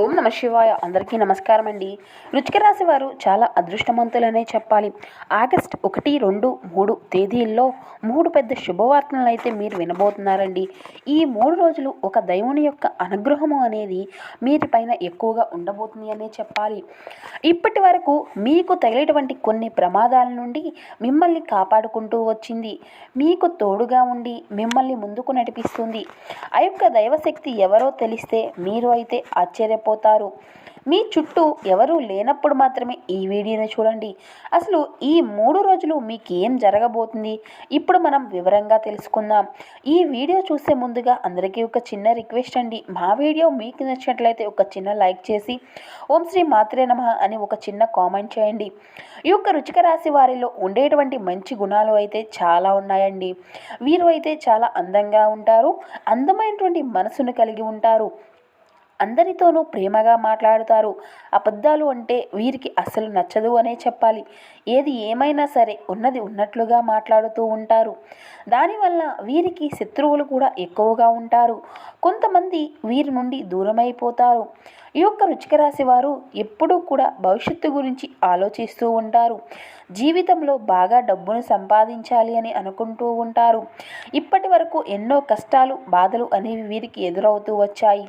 ఓం నమ శివాయ. అందరికీ నమస్కారం అండి రుచిక రాశి వారు చాలా అదృష్టవంతులనే చెప్పాలి. ఆగస్ట్ ఒకటి రెండు మూడు తేదీల్లో మూడు పెద్ద శుభవార్తలను అయితే మీరు వినబోతున్నారండి. ఈ మూడు రోజులు ఒక దైవుని యొక్క అనుగ్రహము అనేది మీరి పైన ఎక్కువగా ఉండబోతుంది అనే చెప్పాలి. ఇప్పటి వరకు మీకు తగిలేటువంటి కొన్ని ప్రమాదాల నుండి మిమ్మల్ని కాపాడుకుంటూ వచ్చింది. మీకు తోడుగా ఉండి మిమ్మల్ని ముందుకు నడిపిస్తుంది. ఆ యొక్క దైవశక్తి ఎవరో తెలిస్తే మీరు అయితే ఆశ్చర్యపోతారు మీ చుట్టూ ఎవరూ లేనప్పుడు మాత్రమే ఈ వీడియోని చూడండి. అసలు ఈ మూడు రోజులు మీకు ఏం జరగబోతుంది? ఇప్పుడు మనం వివరంగా తెలుసుకుందాం. ఈ వీడియో చూసే ముందుగా అందరికీ ఒక చిన్న రిక్వెస్ట్ అండి. మా వీడియో మీకు నచ్చినట్లయితే ఒక చిన్న లైక్ చేసి ఓం శ్రీ మాత్రే నమ అని ఒక చిన్న కామెంట్ చేయండి. ఈ యొక్క రుచిక రాశి వారిలో ఉండేటువంటి మంచి గుణాలు అయితే చాలా ఉన్నాయండి. వీరు అయితే చాలా అందంగా ఉంటారు. అందమైనటువంటి మనసును కలిగి ఉంటారు. అందరితోనూ ప్రేమగా మాట్లాడుతారు. అబద్ధాలు అంటే వీరికి అస్సలు నచ్చదు అనే చెప్పాలి. ఏది ఏమైనా సరే ఉన్నది ఉన్నట్లుగా మాట్లాడుతూ ఉంటారు. దానివల్ల వీరికి శత్రువులు కూడా ఎక్కువగా ఉంటారు. కొంతమంది వీరి నుండి దూరమైపోతారు. ఈ యొక్క రుచిక రాశి వారు ఎప్పుడూ కూడా భవిష్యత్తు గురించి ఆలోచిస్తూ ఉంటారు. జీవితంలో బాగా డబ్బును సంపాదించాలి అని అనుకుంటూ ఉంటారు. ఇప్పటి వరకు ఎన్నో కష్టాలు బాధలు అనేవి వీరికి ఎదురవుతూ వచ్చాయి.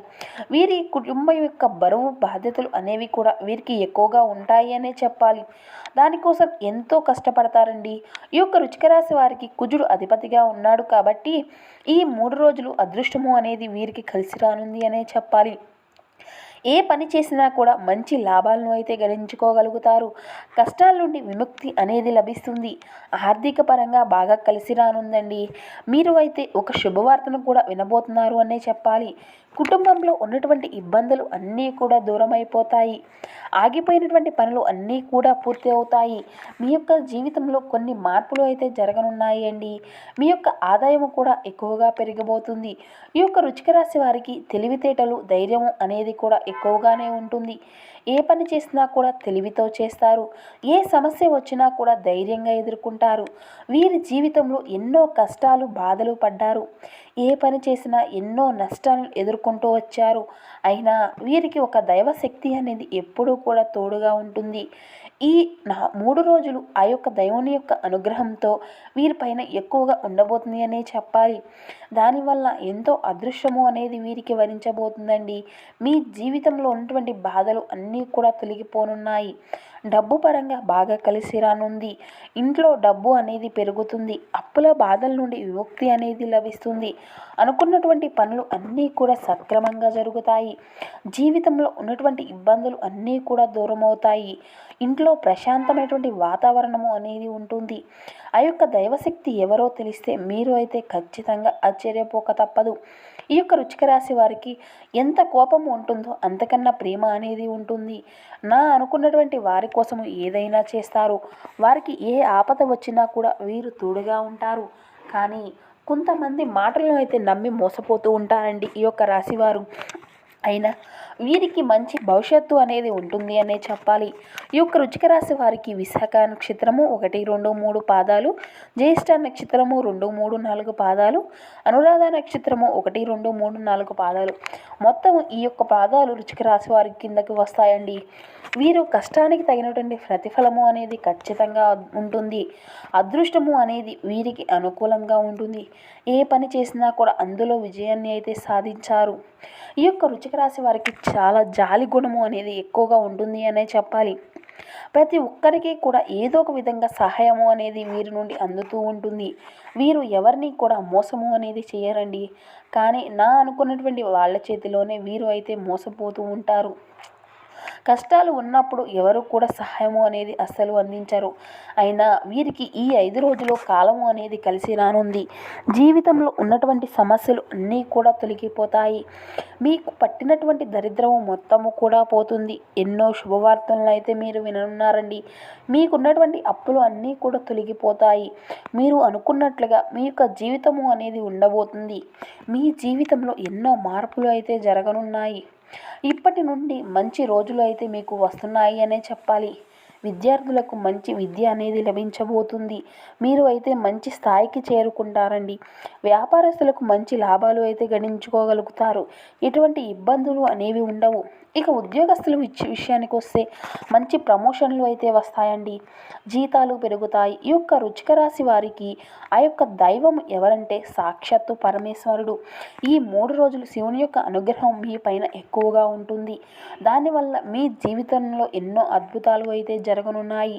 వీరి కుటుంబం యొక్క బరువు బాధ్యతలు అనేవి కూడా వీరికి ఎక్కువగా ఉంటాయి అనే చెప్పాలి. దానికోసం ఎంతో కష్టపడతారండి. ఈ యొక్క రుచిక రాశి వారికి కుజుడు అధిపతిగా ఉన్నాడు కాబట్టి ఈ మూడు రోజులు అదృష్టము అనేది వీరికి కలిసి రానుంది అనే చెప్పాలి. ఏ పని చేసినా కూడా మంచి లాభాలను అయితే గడించుకోగలుగుతారు. కష్టాల నుండి విముక్తి అనేది లభిస్తుంది. ఆర్థిక పరంగా బాగా కలిసి రానుందండి. మీరు అయితే ఒక శుభవార్తను కూడా వినబోతున్నారు అనే చెప్పాలి. కుటుంబంలో ఉన్నటువంటి ఇబ్బందులు అన్నీ కూడా దూరం అయిపోతాయి ఆగిపోయినటువంటి పనులు అన్నీ కూడా పూర్తి అవుతాయి. మీ యొక్క జీవితంలో కొన్ని మార్పులు అయితే జరగనున్నాయి అండి. మీ యొక్క ఆదాయం కూడా ఎక్కువగా పెరిగిపోతుంది. ఈ యొక్క రుచిక రాశి వారికి తెలివితేటలు ధైర్యం అనేది కూడా ఎక్కువగానే ఉంటుంది. ఏ పని చేసినా కూడా తెలివితో చేస్తారు. ఏ సమస్య వచ్చినా కూడా ధైర్యంగా ఎదుర్కొంటారు. వీరి జీవితంలో ఎన్నో కష్టాలు బాధలు పడ్డారు. ఏ పని చేసినా ఎన్నో నష్టాలను ఎదుర్కొంటూ వచ్చారు. అయినా వీరికి ఒక దైవశక్తి అనేది ఎప్పుడూ కూడా తోడుగా ఉంటుంది. ఈ నా మూడు రోజులు ఆ యొక్క దైవుని యొక్క అనుగ్రహంతో వీరిపైన ఎక్కువగా ఉండబోతుంది అనే చెప్పాలి. దానివల్ల ఎంతో అదృశ్యము అనేది వీరికి వరించబోతుందండి. మీ జీవితంలో ఉన్నటువంటి బాధలు అన్నీ కూడా తొలగిపోనున్నాయి. డబ్బు పరంగా బాగా కలిసి రానుంది. ఇంట్లో డబ్బు అనేది పెరుగుతుంది. అప్పుల బాధల నుండి విముక్తి అనేది లభిస్తుంది. అనుకున్నటువంటి పనులు అన్నీ కూడా సక్రమంగా జరుగుతాయి. జీవితంలో ఉన్నటువంటి ఇబ్బందులు అన్నీ కూడా దూరం అవుతాయి ఇంట్లో ప్రశాంతమైనటువంటి వాతావరణము అనేది ఉంటుంది. ఆ యొక్క దైవశక్తి ఎవరో తెలిస్తే మీరు అయితే ఖచ్చితంగా ఆశ్చర్యపోక తప్పదు. ఈ యొక్క రుచిక రాశి వారికి ఎంత కోపం ఉంటుందో అంతకన్నా ప్రేమ అనేది ఉంటుంది. నా అనుకున్నటువంటి వారి కోసం ఏదైనా చేస్తారు. వారికి ఏ ఆపద వచ్చినా కూడా వీరు తోడుగా ఉంటారు. కానీ కొంతమంది మాటలను అయితే నమ్మి మోసపోతూ ఉంటారండి ఈ యొక్క రాశివారు. అయినా వీరికి మంచి భవిష్యత్తు అనేది ఉంటుంది అనే చెప్పాలి. ఈ యొక్క రుచిక రాశి వారికి విశాఖ నక్షత్రము ఒకటి రెండు మూడు పాదాలు జ్యేష్ఠ నక్షత్రము రెండు మూడు నాలుగు పాదాలు అనురాధ నక్షత్రము ఒకటి రెండు మూడు నాలుగు పాదాలు. మొత్తం ఈ యొక్క పాదాలు రుచిక రాశి వారి కిందకి వస్తాయండి. వీరు కష్టానికి తగినటువంటి ప్రతిఫలము అనేది ఖచ్చితంగా ఉంటుంది. అదృష్టము అనేది వీరికి అనుకూలంగా ఉంటుంది. ఏ పని చేసినా కూడా అందులో విజయాన్ని అయితే సాధించారు. ఈ యొక్క రుచిక రాశి వారికి చాలా జాలి గుణము అనేది ఎక్కువగా ఉంటుంది అనే చెప్పాలి. ప్రతి ఒక్కరికి కూడా ఏదో ఒక విధంగా సహాయము అనేది వీరి నుండి అందుతూ ఉంటుంది. వీరు ఎవరిని కూడా మోసము అనేది చేయరండి. కానీ నా అనుకున్నటువంటి వాళ్ళ చేతిలోనే వీరు అయితే మోసపోతూ ఉంటారు. కష్టాలు ఉన్నప్పుడు ఎవరు కూడా సహాయము అనేది అస్సలు అందించరు. అయినా వీరికి ఈ ఐదు రోజులు కాలము అనేది కలిసి రానుంది. జీవితంలో ఉన్నటువంటి సమస్యలు అన్నీ కూడా తొలగిపోతాయి. మీకు పట్టినటువంటి దరిద్రము మొత్తము కూడా పోతుంది. ఎన్నో శుభవార్తలను అయితే మీరు విననున్నారండి మీకున్నటువంటి అప్పులు అన్నీ కూడా తొలగిపోతాయి. మీరు అనుకున్నట్లుగా మీ యొక్క జీవితము అనేది ఉండబోతుంది. మీ జీవితంలో ఎన్నో మార్పులు అయితే జరగనున్నాయి. ఇప్పటి నుండి మంచి రోజులు అయితే మీకు వస్తున్నాయి అనే చెప్పాలి. విద్యార్థులకు మంచి విద్య అనేది లభించబోతుంది. మీరు అయితే మంచి స్థాయికి చేరుకుంటారండి. వ్యాపారస్తులకు మంచి లాభాలు అయితే గణించుకోగలుగుతారు. ఎటువంటి ఇబ్బందులు అనేవి ఉండవు. ఇక ఉద్యోగస్తులు విషయానికి వస్తే మంచి ప్రమోషన్లు అయితే వస్తాయండి. జీతాలు పెరుగుతాయి. ఈ యొక్క రుచిక రాశి వారికి ఆ యొక్క దైవం ఎవరంటే సాక్షాత్తు పరమేశ్వరుడు. ఈ మూడు రోజులు శివుని యొక్క అనుగ్రహం మీ పైన ఎక్కువగా ఉంటుంది. దానివల్ల మీ జీవితంలో ఎన్నో అద్భుతాలు అయితే జరగనున్నాయి.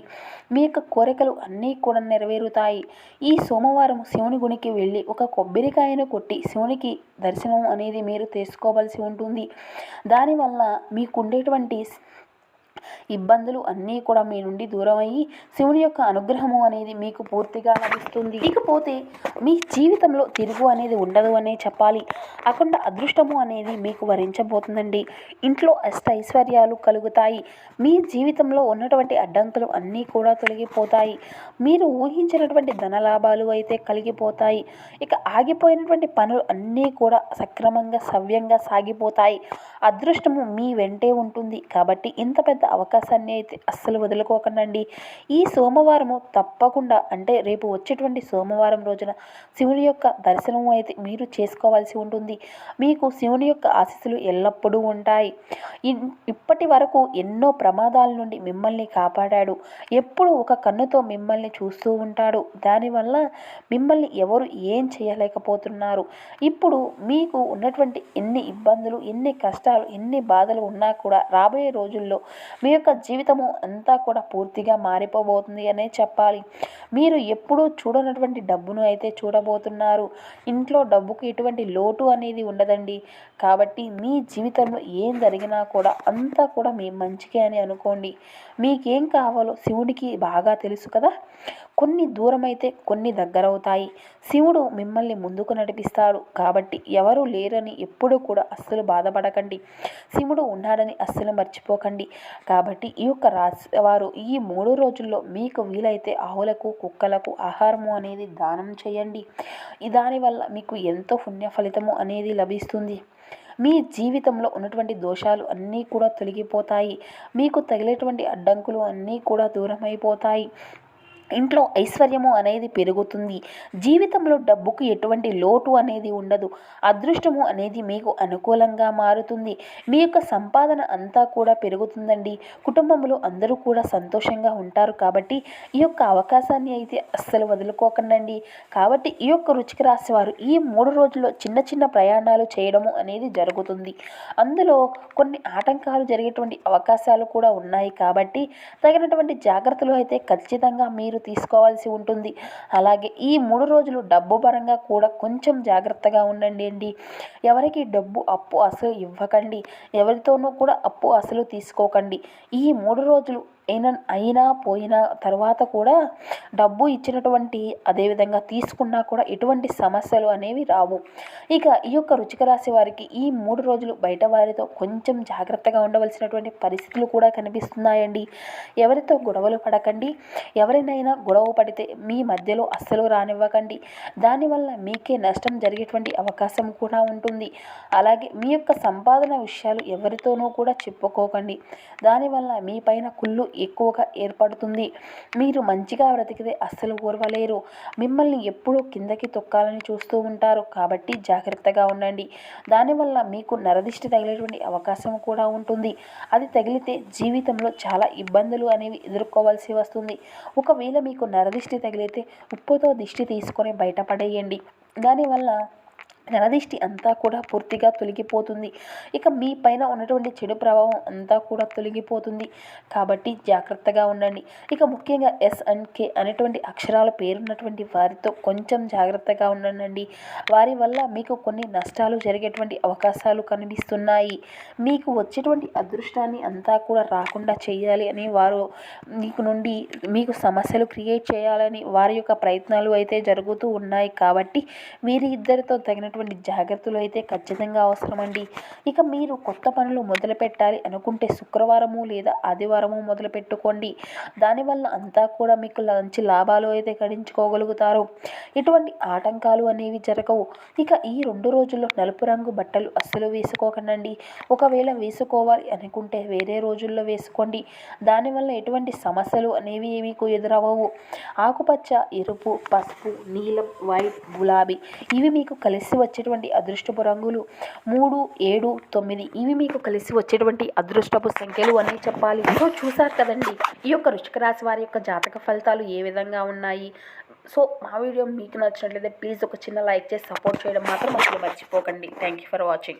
మీ యొక్క కోరికలు అన్నీ కూడా నెరవేరుతాయి. ఈ సోమవారం శివుని గుడికి వెళ్ళి ఒక కొబ్బరికాయను కొట్టి శివునికి దర్శనం అనేది మీరు తీసుకోవలసి ఉంటుంది. దానివల్ల మీకుండేటువంటి ఇబ్బందులు అన్నీ కూడా మీ నుండి దూరమయ్యి శివుని యొక్క అనుగ్రహము అనేది మీకు పూర్తిగా లభిస్తుంది. ఇకపోతే మీ జీవితంలో తిరుగు అనేది ఉండదు అనే చెప్పాలి. అకుండా అదృష్టము అనేది మీకు వరించబోతుందండి. ఇంట్లో అష్ట ఐశ్వర్యాలు కలుగుతాయి. మీ జీవితంలో ఉన్నటువంటి అడ్డంకులు అన్నీ కూడా తొలగిపోతాయి. మీరు ఊహించినటువంటి ధనలాభాలు అయితే కలిగిపోతాయి. ఇక ఆగిపోయినటువంటి పనులు అన్నీ కూడా సక్రమంగా సవ్యంగా సాగిపోతాయి. అదృష్టము మీ వెంటే ఉంటుంది. కాబట్టి ఇంత పెద్ద అవకాశాన్ని అయితే అస్సలు వదులుకోకండి ఈ సోమవారము తప్పకుండా అంటే రేపు వచ్చేటువంటి సోమవారం రోజున శివుని యొక్క దర్శనం అయితే మీరు చేసుకోవాల్సి ఉంటుంది. మీకు శివుని యొక్క ఆశీస్సులు ఎల్లప్పుడూ ఉంటాయి. ఇప్పటి వరకు ఎన్నో ప్రమాదాల నుండి మిమ్మల్ని కాపాడాడు. ఎప్పుడు ఒక కన్నుతో మిమ్మల్ని చూస్తూ ఉంటాడు. దానివల్ల మిమ్మల్ని ఎవరు ఏం చేయలేకపోతున్నారు? ఇప్పుడు మీకు ఉన్నటువంటి ఎన్ని ఇబ్బందులు ఎన్ని కష్టాలు ఎన్ని బాధలు ఉన్నా కూడా రాబోయే రోజుల్లో మీ యొక్క జీవితము అంతా కూడా పూర్తిగా మారిపోబోతుంది అనే చెప్పాలి. మీరు ఎప్పుడూ చూడనటువంటి డబ్బును అయితే చూడబోతున్నారు. ఇంట్లో డబ్బుకు ఎటువంటి లోటు అనేది ఉండదండి. కాబట్టి మీ జీవితంలో ఏం జరిగినా కూడా అంతా కూడా మీ మంచికే అని అనుకోండి. మీకేం కావాలో శివుడికి బాగా తెలుసు కదా? కొన్ని దూరమైతే కొన్ని దగ్గరవుతాయి. శివుడు మిమ్మల్ని ముందుకు నడిపిస్తాడు. కాబట్టి ఎవరు లేరని ఎప్పుడూ కూడా అస్సలు బాధపడకండి. శివుడు ఉన్నాడని అస్సలు మర్చిపోకండి. కాబట్టి ఈ యొక్క రాశి వారు ఈ మూడు రోజుల్లో మీకు వీలైతే ఆవులకు కుక్కలకు ఆహారము అనేది దానం చేయండి. దానివల్ల మీకు ఎంతో పుణ్య ఫలితము అనేది లభిస్తుంది. మీ జీవితంలో ఉన్నటువంటి దోషాలు అన్నీ కూడా తొలగిపోతాయి. మీకు తగిలేటువంటి అడ్డంకులు అన్నీ కూడా దూరమైపోతాయి. ఇంట్లో ఐశ్వర్యము అనేది పెరుగుతుంది. జీవితంలో డబ్బుకు ఎటువంటి లోటు అనేది ఉండదు. అదృష్టము అనేది మీకు అనుకూలంగా మారుతుంది. మీ యొక్క సంపాదన అంతా కూడా పెరుగుతుందండి. కుటుంబంలో అందరూ కూడా సంతోషంగా ఉంటారు కాబట్టి ఈ యొక్క అవకాశాన్ని అయితే అస్సలు వదులుకోకండి కాబట్టి ఈ యొక్క రుచికి రాసేవారు ఈ మూడు రోజుల్లో చిన్న చిన్న ప్రయాణాలు చేయడము అనేది జరుగుతుంది. అందులో కొన్ని ఆటంకాలు జరిగేటువంటి అవకాశాలు కూడా ఉన్నాయి కాబట్టి తగినటువంటి జాగ్రత్తలు అయితే ఖచ్చితంగా మీరు మీరు తీసుకోవాల్సి ఉంటుంది. అలాగే ఈ మూడు రోజులు డబ్బు పరంగా కూడా కొంచెం జాగ్రత్తగా ఉండండి అండి. ఎవరికి డబ్బు అప్పు అసలు ఇవ్వకండి. ఎవరితోనూ కూడా అప్పు అసలు తీసుకోకండి. ఈ మూడు రోజులు అయిన అయినా పోయిన తర్వాత కూడా డబ్బు ఇచ్చినటువంటి అదేవిధంగా తీసుకున్నా కూడా ఎటువంటి సమస్యలు అనేవి రావు. ఇక ఈ యొక్క రుచిక రాశి వారికి ఈ మూడు రోజులు బయట వారితో కొంచెం జాగ్రత్తగా ఉండవలసినటువంటి పరిస్థితులు కూడా కనిపిస్తున్నాయండి. ఎవరితో గొడవలు పడకండి. ఎవరినైనా గొడవ పడితే మీ మధ్యలో అస్సలు రానివ్వకండి. దానివల్ల మీకే నష్టం జరిగేటువంటి అవకాశం కూడా ఉంటుంది. అలాగే మీ యొక్క సంపాదన విషయాలు ఎవరితోనూ కూడా చెప్పుకోకండి. దానివల్ల మీ పైన కుళ్ళు ఎక్కువగా ఏర్పడుతుంది. మీరు మంచిగా బ్రతికితే అస్సలు ఓర్వలేరు మిమ్మల్ని ఎప్పుడూ కిందకి తొక్కాలని చూస్తూ ఉంటారు. కాబట్టి జాగ్రత్తగా ఉండండి. దానివల్ల మీకు నరదిష్టి తగిలేటువంటి అవకాశం కూడా ఉంటుంది. అది తగిలితే జీవితంలో చాలా ఇబ్బందులు అనేవి ఎదుర్కోవాల్సి వస్తుంది. ఒకవేళ మీకు నరదిష్టి తగిలితే ఉప్పుతో దిష్టి తీసుకొని బయటపడేయండి. దానివల్ల నరదిష్టి అంతా కూడా పూర్తిగా తొలగిపోతుంది. ఇక మీ పైన ఉన్నటువంటి చెడు ప్రభావం అంతా కూడా తొలగిపోతుంది. కాబట్టి జాగ్రత్తగా ఉండండి. ఇక ముఖ్యంగా ఎస్ అండ్ కే అనేటువంటి అక్షరాల పేరున్నటువంటి వారితో కొంచెం జాగ్రత్తగా ఉండండి. వారి వల్ల మీకు కొన్ని నష్టాలు జరిగేటువంటి అవకాశాలు కనిపిస్తున్నాయి. మీకు వచ్చేటువంటి అదృష్టాన్ని అంతా కూడా రాకుండా చేయాలి అని వారు మీకు నుండి మీకు సమస్యలు క్రియేట్ చేయాలని వారి యొక్క ప్రయత్నాలు అయితే జరుగుతూ ఉన్నాయి. కాబట్టి వీరి ఇద్దరితో తగిన తగినటువంటి జాగ్రత్తలు అయితే ఖచ్చితంగా అవసరమండి. ఇక మీరు కొత్త పనులు మొదలు పెట్టాలి అనుకుంటే శుక్రవారము లేదా ఆదివారము మొదలు పెట్టుకోండి. దానివల్ల అంతా కూడా మీకు మంచి లాభాలు అయితే గడించుకోగలుగుతారు. ఇటువంటి ఆటంకాలు అనేవి జరగవు. ఇక ఈ రెండు రోజుల్లో నలుపు రంగు బట్టలు అస్సలు వేసుకోకండి ఒకవేళ వేసుకోవాలి అనుకుంటే వేరే రోజుల్లో వేసుకోండి. దానివల్ల ఎటువంటి సమస్యలు అనేవి మీకు ఎదురవ్వవు. ఆకుపచ్చ ఎరుపు పసుపు నీలం వైట్ గులాబీ ఇవి మీకు కలిసి వచ్చేటువంటి అదృష్టపు రంగులు. మూడు ఏడు తొమ్మిది ఇవి మీకు కలిసి వచ్చేటువంటి అదృష్టపు సంఖ్యలు అని చెప్పాలి. సో చూసారు కదండి ఈ యొక్క వృశ్చిక రాశి వారి యొక్క జాతక ఫలితాలు ఏ విధంగా ఉన్నాయి? సో మా వీడియో మీకు నచ్చినట్లయితే ప్లీజ్ ఒక చిన్న లైక్ చేసి సపోర్ట్ చేయడం మాత్రం అసలు మర్చిపోకండి. Thank you for watching